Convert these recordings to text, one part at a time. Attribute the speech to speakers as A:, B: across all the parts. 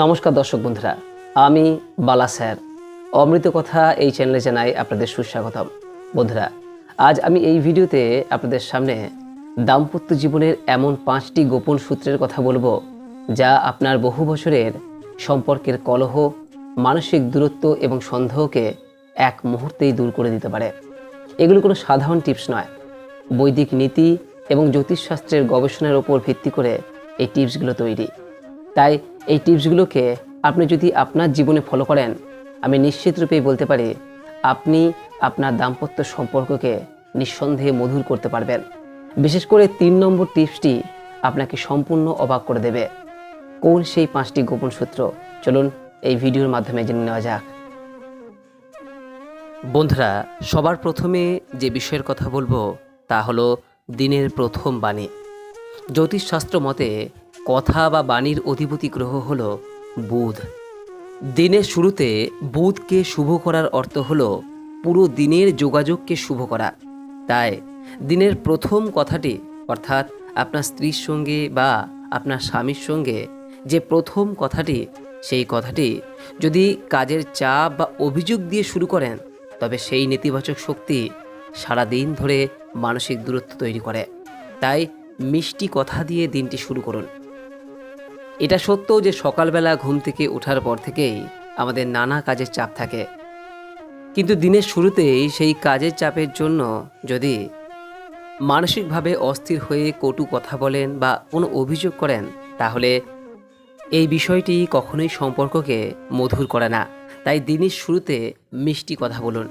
A: নমস্কার দর্শক বন্ধুরা, আমি বালা স্যার। অমৃত কথা এই চ্যানেলে জানাই আপনাদের সুস্বাগতম। বন্ধুরা, আজ আমি এই ভিডিওতে আপনাদের সামনে দাম্পত্য জীবনের এমন পাঁচটি গোপন সূত্রের কথা বলব, যা আপনার বহু বছরের সম্পর্কের কলহ, মানসিক দূরত্ব এবং সন্দেহকে এক মুহূর্তেই দূর করে দিতে পারে। এগুলো কোনো সাধারণ টিপস নয়। বৈদিক নীতি এবং জ্যোতিষশাস্ত্রের গবেষণার ওপর ভিত্তি করে এই টিপসগুলো তৈরি। তাই এই টিপসগুলোকে আপনি যদি আপনার জীবনে ফলো করেন, আমি নিশ্চিত রূপেই বলতে পারি, আপনি আপনার দাম্পত্য সম্পর্ককে নিঃসন্দেহে মধুর করতে পারবেন। বিশেষ করে তিন নম্বর টিপসটি আপনাকে সম্পূর্ণ অবাক করে দেবে। কোন সেই পাঁচটি গোপন সূত্র? চলুন এই ভিডিওর মাধ্যমে জেনে নেওয়া যাক। বন্ধুরা, সবার প্রথমে যে বিষয়ের কথা বলব তা হলো দিনের প্রথম বাণী। জ্যোতিষশাস্ত্র মতে কথা বা বাণীর অধিপতি গ্রহ হল বুধ। দিনের শুরুতে বুধকে শুভ করার অর্থ হল পুরো দিনের যোগাযোগকে শুভ করা। তাই দিনের প্রথম কথাটি, অর্থাৎ আপনার স্ত্রীর সঙ্গে বা আপনার স্বামীর সঙ্গে যে প্রথম কথাটি, সেই কথাটি যদি কাজের চাপ বা অভিযোগ দিয়ে শুরু করেন, তবে সেই নেতিবাচক শক্তি সারা দিন ধরে মানসিক দূরত্ব তৈরি করে। তাই মিষ্টি কথা দিয়ে দিনটি শুরু করুন। এটা সত্য যে সকালবেলা ঘুম থেকে ওঠার পর থেকেই আমাদের নানা কাজের চাপ থাকে। কিন্তু দিনের শুরুতেই সেই কাজের চাপের জন্য যদি মানসিকভাবে অস্থির হয়ে কটু কথা বলেন বা কোনো অভিযোগ করেন, তাহলে এই বিষয়টি কখনোই সম্পর্ককে মধুর করে না। তাই দিনের শুরুতে মিষ্টি কথা বলুন।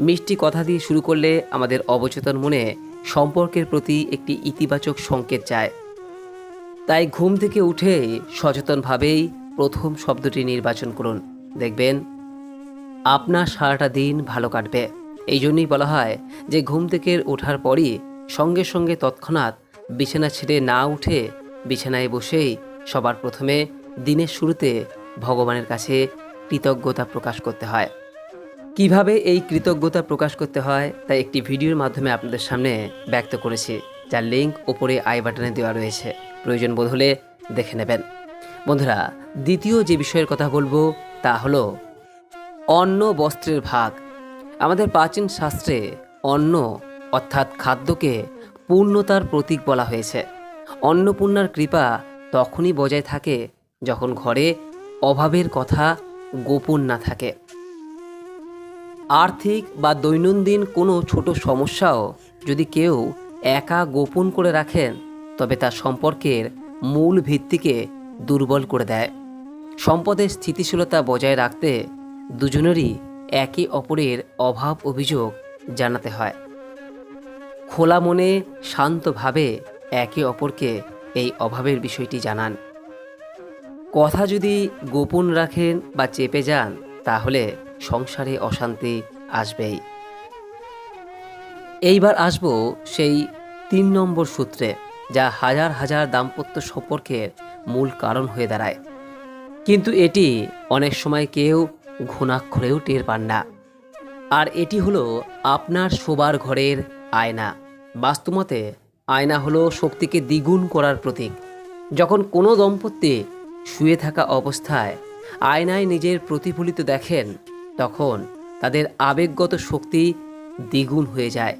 A: মিষ্টি কথা দিয়ে শুরু করলে আমাদের অবচেতন মনে সম্পর্কের প্রতি একটি ইতিবাচক সংকেত যায়। তাই ঘুম থেকে উঠে সচেতনভাবেই প্রথম শব্দটি নির্বাচন করুন। দেখবেন, আপনার সারাটা দিন ভালো কাটবে। এই জন্যই বলা হয় যে ঘুম থেকে ওঠার পরই সঙ্গে সঙ্গে তৎক্ষণাৎ বিছানা ছেড়ে না উঠে বিছানায় বসেই সবার প্রথমে দিনের শুরুতে ভগবানের কাছে কৃতজ্ঞতা প্রকাশ করতে হয়। কীভাবে এই কৃতজ্ঞতা প্রকাশ করতে হয় তা একটি ভিডিওর মাধ্যমে আপনাদের সামনে ব্যক্ত করেছি। যার লিঙ্ক ওপরে আই বাটনে দেওয়া রয়েছে। প্রয়োজন বোধ হলে দেখে নেবেন। বন্ধুরা, দ্বিতীয় যে বিষয়ের কথা বলব তা হলো অন্ন বস্ত্রের ভাগ। আমাদের প্রাচীন শাস্ত্রে অন্ন অর্থাৎ খাদ্যকে পূর্ণতার প্রতীক বলা হয়েছে। অন্নপূর্ণার কৃপা তখনই বজায় থাকে যখন ঘরে অভাবের কথা গোপন না থাকে। আর্থিক বা দৈনন্দিন কোনো ছোট সমস্যাও যদি কেউ একা গোপন করে রাখেন তবে তার সম্পর্কের মূল ভিত্তিকে দুর্বল করে দেয়। সম্পদের স্থিতিশীলতা বজায় রাখতে দুজনেরই একে অপরের অভাব অভিযোগ জানাতে হয়। খোলা মনে শান্তভাবে একে অপরকে এই অভাবের বিষয়টি জানান। কথা যদি গোপন রাখেন বা চেপে যান, তাহলে সংসারে অশান্তি আসবেই। এইবার আসব সেই তিন নম্বর সূত্রে। যা হাজার হাজার দাম্পত্য সম্পর্কের মূল কারণ হয়ে দাঁড়ায়। কিন্তু এটি অনেক সময় কেউ ঘুণাক্ষরেও টের পান না। আর এটি হলো আপনার শোবার ঘরের আয়না। বাস্তুমতে আয়না হলো শক্তিকে দ্বিগুণ করার প্রতীক। যখন কোনো দম্পতি শুয়ে থাকা অবস্থায় আয়নায় নিজের প্রতিফলিত দেখেন, তখন তাদের আবেগগত শক্তি দ্বিগুণ হয়ে যায়।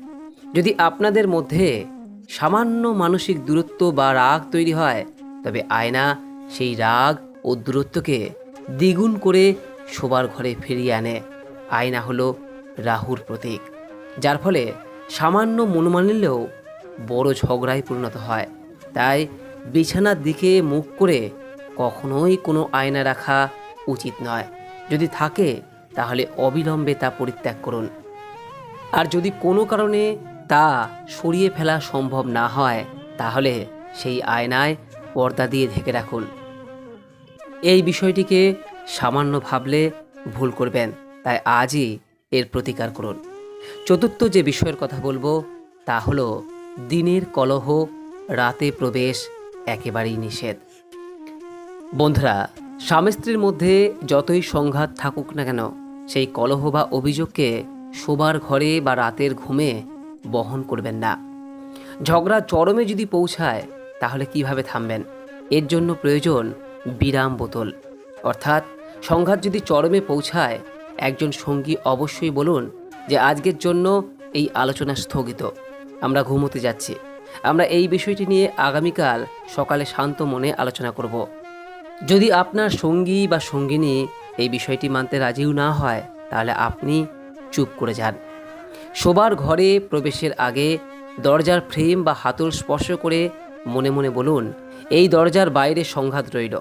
A: যদি আপনাদের মধ্যে সামান্য মানসিক দূরত্ব বা রাগ তৈরি হয়, তবে আয়না সেই রাগ ও দূরত্বকে দ্বিগুণ করে শোবার ঘরে ফিরিয়ে আনে। আয়না হলো রাহুর প্রতীক, যার ফলে সামান্য মনোমানিলেও বড় ঝগড়ায় পরিণত হয়। তাই বিছানার দিকে মুখ করে কখনোই কোনো আয়না রাখা উচিত নয়। যদি থাকে, তাহলে অবিলম্বে তা পরিত্যাগ করুন। আর যদি কোনো কারণে তা সরিয়ে ফেলা সম্ভব না হয়, তাহলে সেই আয়নায় পর্দা দিয়ে ঢেকে রাখুন। এই বিষয়টিকে সামান্য ভাবলে ভুল করবেন, তাই আজই এর প্রতিকার করুন। চতুর্থ যে বিষয়ের কথা বলব, তা হলো দিনের কলহ, রাতে প্রবেশ একেবারেই নিষেধ। বন্ধুরা, স্বামী স্ত্রীর মধ্যে যতই সংঘাত থাকুক না কেন, সেই কলহ বা অভিযোগকে শোবার ঘরে বা রাতের ঘুমে বহন করবেন না। ঝগড়া চরমে যদি পৌঁছায়, তাহলে কীভাবে থামবেন? এর জন্য প্রয়োজন বিরাম বোতল। অর্থাৎ সংঘাত যদি চরমে পৌঁছায়, একজন সঙ্গী অবশ্যই বলুন যে, আজকের জন্য এই আলোচনা স্থগিত। আমরা ঘুমোতে যাচ্ছি। আমরা এই বিষয়টি নিয়ে আগামীকাল সকালে শান্ত মনে আলোচনা করব। যদি আপনার সঙ্গী বা সঙ্গিনী এই বিষয়টি মানতে রাজিও না হয়, তাহলে আপনি চুপ করে যান। শোবার ঘরে প্রবেশের আগে দরজার ফ্রেম বা হাতল স্পর্শ করে মনে মনে বলুন, এই দরজার বাইরে সংঘাত রইল।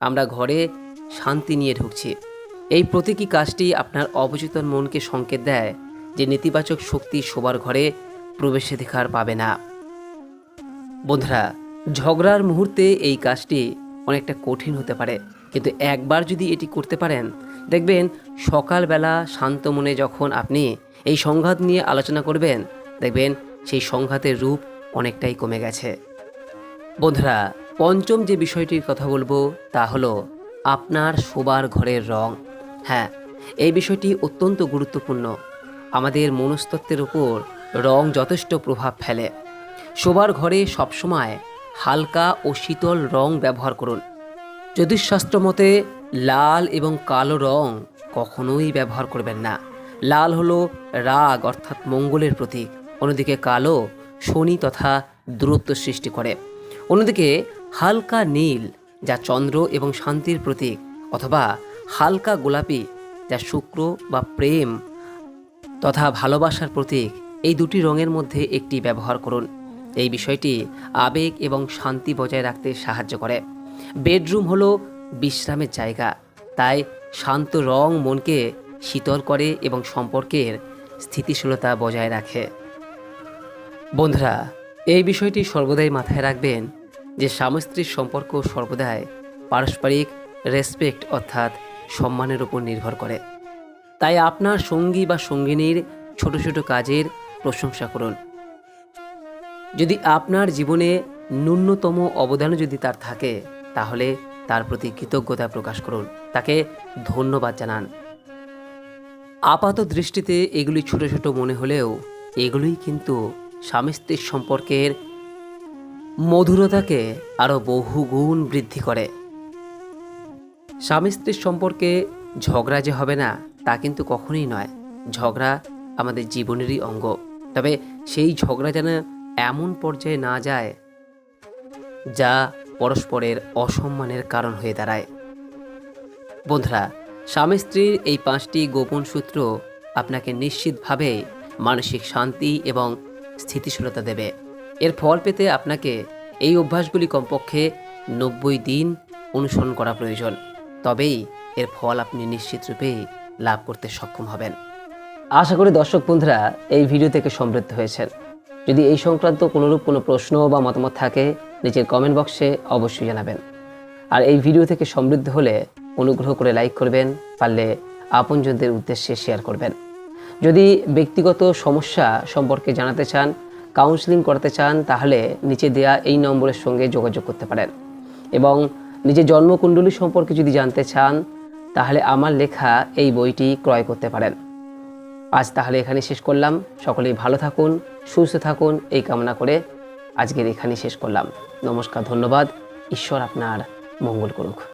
A: আমরা ঘরে শান্তি নিয়ে ঢুকছি। এই প্রতীকী কাজটি আপনার অবচেতন মনকে সংকেত দেয় যে নেতিবাচক শক্তি শোবার ঘরে প্রবেশাধিকার পাবে না। বন্ধুরা, ঝগড়ার মুহূর্তে এই কাজটি অনেকটা কঠিন হতে পারে। কিন্তু একবার যদি এটি করতে পারেন দেখবেন, সকালবেলা শান্ত মনে যখন আপনি এই সংঘাত নিয়ে আলোচনা করবেন, দেখবেন সেই সংঘাতের রূপ অনেকটাই কমে গেছে। বন্ধুরা, পঞ্চম যে বিষয়টির কথা বলব, তা হলো আপনার শোবার ঘরের রং। হ্যাঁ এই বিষয়টি অত্যন্ত গুরুত্বপূর্ণ। আমাদের মনস্তত্ত্বের উপর রং যথেষ্ট প্রভাব ফেলে। শোবার ঘরে সবসময় হালকা ও শীতল রং ব্যবহার করুন। জ্যোতিষশাস্ত্র মতে, লাল এবং কালো রং কখনোই ব্যবহার করবেন না। লাল হলো রাগ, অর্থাৎ মঙ্গলের প্রতীক। অন্যদিকে কালো, শনি তথা দূরত্ব সৃষ্টি করে। অন্যদিকে হালকা নীল, যা চন্দ্র এবং শান্তির প্রতীক, অথবা হালকা গোলাপি, যা শুক্র বা প্রেম তথা ভালোবাসার প্রতীক। এই দুটি রঙের মধ্যে একটি ব্যবহার করুন। এই বিষয়টি আবেগ এবং শান্তি বজায় রাখতে সাহায্য করে। বেডরুম হলো বিশ্রামের জায়গা। তাই শান্ত রং মনকে শীতল করে এবং সম্পর্কের স্থিতিশীলতা বজায় রাখে। বন্ধুরা, এই বিষয়টি সর্বদাই মাথায় রাখবেন যে স্বামী সম্পর্ক সর্বদাই পারস্পরিক রেসপেক্ট অর্থাৎ সম্মানের উপর নির্ভর করে। তাই আপনার সঙ্গী বা সঙ্গিনীর ছোট ছোট কাজের প্রশংসা করুন। যদি আপনার জীবনে ন্যূনতম অবদানও যদি তার থাকে তাহলে তার প্রতি কৃতজ্ঞতা প্রকাশ করুন। তাকে ধন্যবাদ জানান। আপাত দৃষ্টিতে এগুলি ছোট ছোট মনে হলেও এগুলোই কিন্তু স্বামী স্ত্রীর সম্পর্কের মধুরতাকে আরও বহুগুণ বৃদ্ধি করে। স্বামী স্ত্রীর সম্পর্কে ঝগড়া যে হবে না, তা কিন্তু কখনোই নয়। ঝগড়া আমাদের জীবনেরই অঙ্গ। তবে সেই ঝগড়া যেন এমন পর্যায়ে না যায়, যা পরস্পরের অসম্মানের কারণ হয়ে দাঁড়ায়। বন্ধুরা, স্বামী স্ত্রীর এই পাঁচটি গোপন সূত্র আপনাকে নিশ্চিতভাবে মানসিক শান্তি এবং স্থিতিশীলতা দেবে। এর ফল পেতে আপনাকে এই অভ্যাসগুলি কমপক্ষে নব্বই দিন অনুসরণ করা প্রয়োজন। তবেই এর ফল আপনি নিশ্চিত রূপেই লাভ করতে সক্ষম হবেন। আশা করি দর্শক বন্ধুরা, এই ভিডিও থেকে সমৃদ্ধ হয়েছেন। যদি এই সংক্রান্ত কোনোরূপ কোনো প্রশ্ন বা মতামত থাকে নিচের কমেন্ট বক্সে অবশ্যই জানাবেন। আর এই ভিডিও থেকে সমৃদ্ধ হলে অনুগ্রহ করে লাইক করবেন, পারলে আপনজনদের উদ্দেশ্যে শেয়ার করবেন। যদি ব্যক্তিগত সমস্যা সম্পর্কে জানাতে চান কাউন্সিলিং করতে চান, তাহলে নিচে দেয়া এই নম্বরের সঙ্গে যোগাযোগ করতে পারেন। এবং নিজের জন্মকুণ্ডলী সম্পর্কে যদি জানতে চান, তাহলে আমার লেখা এই বইটি ক্রয় করতে পারেন। আজ তাহলে এখানে শেষ করলাম। সকলেই ভালো থাকুন, সুস্থ থাকুন, এই কামনা করে আজকের এখানে শেষ করলাম। নমস্কার ধন্যবাদ। ঈশ্বর আপনার মঙ্গল করুক।